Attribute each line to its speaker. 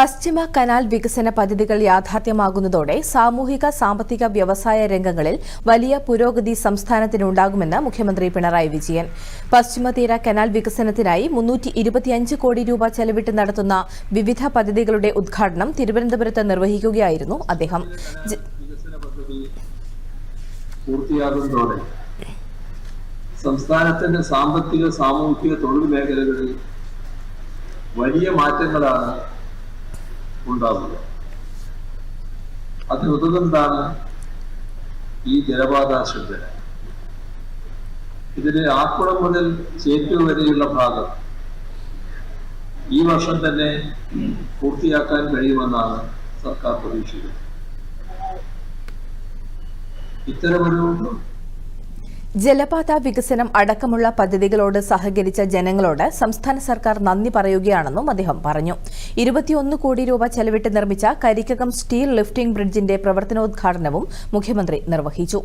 Speaker 1: പശ്ചിമ canal വികസന പദ്ധതികൾ യാഥാർത്ഥ്യമാകുന്നതോടെ സാമൂഹിക സാമ്പത്തിക വ്യവസായ രംഗങ്ങളിൽ വലിയ പുരോഗതി സംസ്ഥാനത്തിനുണ്ടാകുമെന്ന് മുഖ്യമന്ത്രി പിണറായി വിജയൻ. പശ്ചിമതീര കനാൽ വികസനത്തിനായി മുന്നൂറ്റി കോടി രൂപ ചെലവിട്ട് നടത്തുന്ന വിവിധ പദ്ധതികളുടെ ഉദ്ഘാടനം തിരുവനന്തപുരത്ത് നിർവഹിക്കുകയായിരുന്നു അദ്ദേഹം.
Speaker 2: സംസ്ഥാനത്തിന്റെ സാമ്പത്തിക സാമൂഹിക തൊഴിൽ മേഖലകളിൽ വലിയ മാറ്റങ്ങളാണ് ഉണ്ടാവുക. അതിനുതകുന്നതാണ് ഈ ജലപാത ശൃംഖല ഇതിന് ആക്കുളം മുതൽ ചേറ്റൂർ വരെയുള്ള ഭാഗം. ഈ വർഷം തന്നെ പൂർത്തിയാക്കാൻ കഴിയുമെന്നാണ് സർക്കാർ പ്രതീക്ഷിക്കുന്നത്. ഇത്തരമൊരു
Speaker 1: ജലപാത വികസനം അടക്കമുള്ള പദ്ധതികളോട് സഹകരിച്ച ജനങ്ങളോട് സംസ്ഥാന സർക്കാർ നന്ദി പറയുകയാണെന്നും അദ്ദേഹം പറഞ്ഞു. ഇരുപത്തിയൊന്ന് കോടി രൂപ ചെലവിട്ട് നിർമ്മിച്ച കരിക്കകം സ്റ്റീൽ ലിഫ്റ്റിംഗ് ബ്രിഡ്ജിന്റെ പ്രവർത്തനോദ്ഘാടനവും മുഖ്യമന്ത്രി നിർവഹിച്ചു.